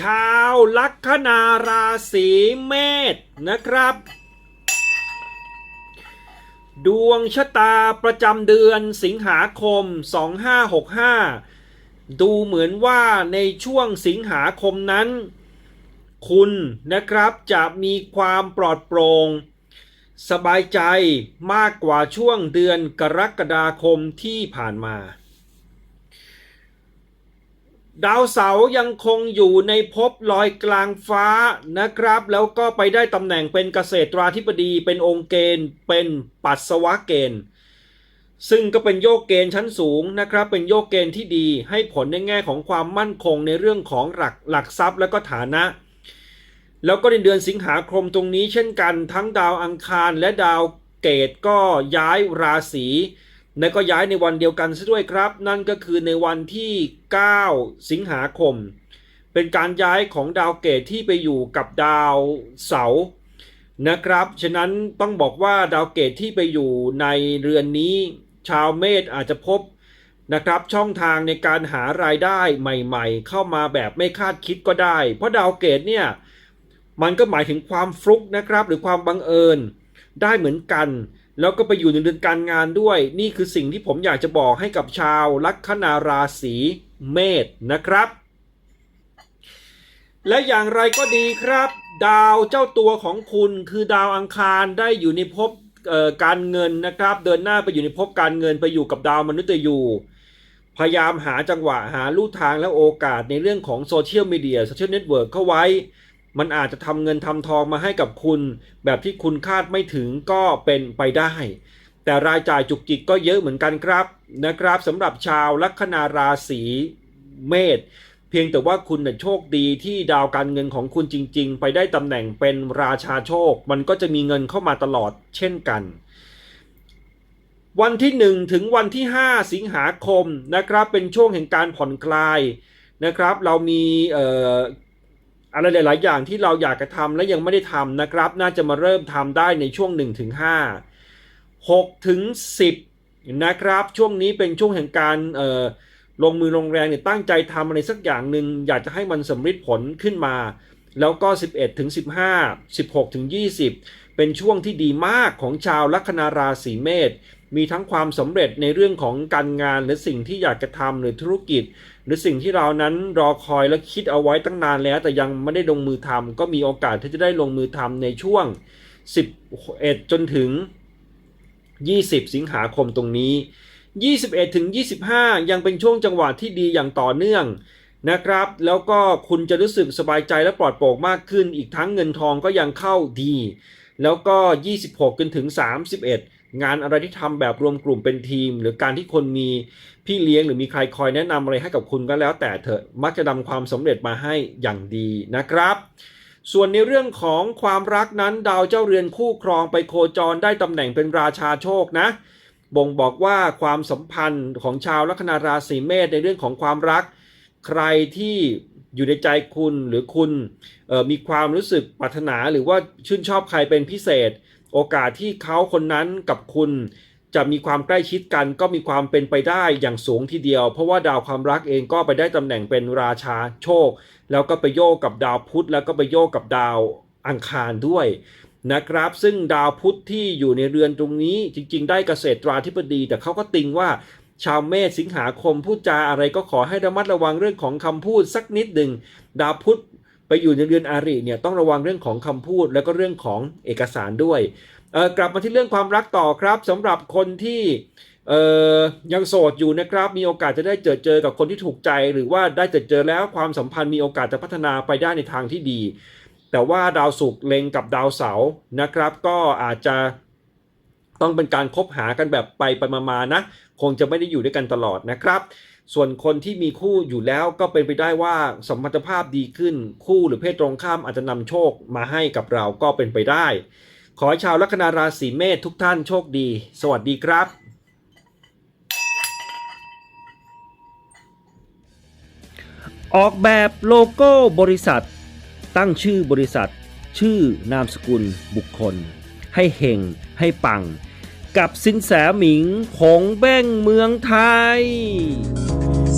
ชาวลัคนาราศีเมษนะครับ ดวงชะตาประจำเดือนสิงหาคม 2565 ดูเหมือนว่าในช่วงสิงหาคมนั้น คุณนะครับจะมีความปลอดโปร่งสบายใจมากกว่าช่วงเดือนกรกฎาคมที่ผ่านมา ดาวเสาร์ยังคงอยู่ในภพลอยกลางฟ้านะครับ แล้วก็ไปได้ตำแหน่งเป็นเกษตราธิบดีเป็นองค์เกณฑ์เป็นปัสสวะเกณฑ์ ซึ่งก็เป็นโยกเกณฑ์ชั้นสูงนะครับ เป็นโยกเกณฑ์ที่ดีให้ผลในแง่ของความมั่นคงในเรื่องของหลักหลักทรัพย์และก็ฐานะ แล้วก็ในเดือนสิงหาคมตรงนี้เช่นกัน ทั้งดาวอังคารและดาวเกตก็ย้ายราศี และก็ย้ายในวันเดียวกันซะด้วยครับ นั่นก็คือในวันที่ 9 สิงหาคม เป็นการย้ายของดาวเกตที่ไปอยู่กับดาวเสาร์นะครับ ฉะนั้นต้องบอกว่าดาวเกตที่ไปอยู่ในเรือนนี้ ชาวเมษอาจจะพบนะครับช่องทางในการหารายได้ใหม่ๆ เข้ามาแบบไม่คาดคิดก็ได้ เพราะดาวเกตเนี่ยมันก็หมายถึงความฟลุกนะครับหรือความบังเอิญได้เหมือนกัน แล้วก็ไปอยู่ในเดือนการงานด้วย นี่คือสิ่งที่ผมอยากจะบอกให้กับชาวลัคนาราศีเมษนะครับ และอย่างไรก็ดีครับ ดาวเจ้าตัวของคุณคือดาวอังคารได้อยู่ในภพการเงินนะครับ เดินหน้าไปอยู่ในภพการเงินไปอยู่กับดาวมนุษย์ยูพยายามหาจังหวะหาลู่ทางและโอกาสในเรื่องของโซเชียลมีเดียโซเชียลเน็ตเวิร์กเข้าไว้ มันอาจจะทำเงินทำทองมาให้กับคุณ แบบที่คุณคาดไม่ถึงก็เป็นไปได้ แต่รายจ่ายจุกจิกก็เยอะเหมือนกันครับนะครับสำหรับชาวลัคนาราศีเมษเพียงแต่ว่าคุณน่ะโชคดีที่ดาวการเงินของคุณจริง ๆ ไปได้ตำแหน่งเป็นราชาโชค มันก็จะมีเงินเข้ามาตลอดเช่นกันวันที่ 1 ถึงวันที่ 5 สิงหาคมนะครับเป็นช่วงแห่งการผ่อนคลายนะครับ เรามีเอะไรหลาย ๆ อย่างที่เราอยากจะทำและยังไม่ได้ทำนะครับ น่าจะมาเริ่มทำได้ในช่วง1ถึง5 6ถึง10 นะครับ ช่วงนี้เป็นช่วงแห่งการลงมือลงแรงเนี่ยตั้งใจทำอะไรสักอย่างหนึ่งอยากจะให้มันสำเร็จผลขึ้นมา แล้วก็ 11ถึง15 16ถึง20 เป็นช่วงที่ดีมากของชาวลัคนาราศีเมษมีทั้งความสำเร็จในเรื่องของการงานหรือสิ่งที่อยากจะทำหรือธุรกิจ หรือสิ่งที่เรานั้นรอคอยและคิดเอาไว้ตั้งนานแล้ว แต่ยังไม่ได้ลงมือทำก็มีโอกาสที่จะได้ลงมือทำในช่วง 11 จนถึง 20 สิงหาคมตรงนี้ 21ถึง25 ยังเป็นช่วงจังหวะที่ดีอย่างต่อเนื่องนะครับ แล้วก็คุณจะรู้สึกสบายใจและปลอดโปร่งมากขึ้น อีกทั้งเงินทองก็ยังเข้าดี แล้วก็ 26จนถึง 31 งานอะไรที่ทำแบบรวมกลุ่มเป็นทีม หรือการที่คนมีพี่เลี้ยงหรือมีใครคอยแนะนำอะไรให้กับคุณก็แล้ว แต่เถอะมักจะนำความสำเร็จมาให้อย่างดีนะครับ ส่วนในเรื่องของความรักนั้นดาวเจ้าเรือนคู่ครองไปโคจรได้ตำแหน่งเป็นราชาโชคนะบ่งบอกว่าความสัมพันธ์ของชาวลัคนาราศีเมษในเรื่องของความรัก ใครที่อยู่ในใจคุณหรือคุณออมีความรู้สึกปรารถนาหรือว่าชื่นชอบใครเป็นพิเศษ โอกาสที่เขาคนนั้นกับคุณจะมีความใกล้ชิดกันก็มีความเป็นไปได้อย่างสูงทีเดียว เพราะว่าดาวความรักเองก็ไปได้ตำแหน่งเป็นราชาโชค แล้วก็ไปโยกกับดาวพุธแล้วก็ไปโยกกับดาวอังคารด้วยนะครับ ซึ่งดาวพุธที่อยู่ในเรือนตรงนี้จริง ๆ ได้เกษตราธิบดี แต่เขาก็ติงว่าชาวเมษสิงหาคมพูดจาอะไรก็ขอให้ระมัดระวังเรื่องของคำพูดสักนิดหนึ่งดาวพุธ อยู่ในเรือนอาริเนี่ยต้องระวังเรื่องของคำพูด แล้วก็เรื่องของเอกสารด้วยกลับมาที่เรื่องความรักต่อครับสำหรับคนที่ยังโสดอยู่นะครับ มีโอกาสจะได้เจอเจอกับคนที่ถูกใจ หรือว่าได้เจอเจอแล้วความสัมพันธ์มีโอกาสจะพัฒนาไปได้ในทางที่ดี แต่ว่าดาวศุกร์เล็งกับดาวเสาร์นะครับ ก็อาจจะต้องเป็นการคบหากันแบบไปไปมาๆนะ คงจะไม่ได้อยู่ด้วยกันตลอดนะครับ ส่วนคนที่มีคู่อยู่แล้วก็เป็นไปได้ว่าสมรรถภาพดีขึ้น คู่หรือเพศตรงข้ามอาจจะนำโชคมาให้กับเราก็เป็นไปได้ ขอให้ชาวลัคนาราศีเมษทุกท่านโชคดี สวัสดีครับออกแบบโลโก้บริษัท ตั้งชื่อบริษัท ชื่อนามสกุลบุคคล ให้เฮงให้ปัง กับสินแสหมิงของแบ้งเมืองไทย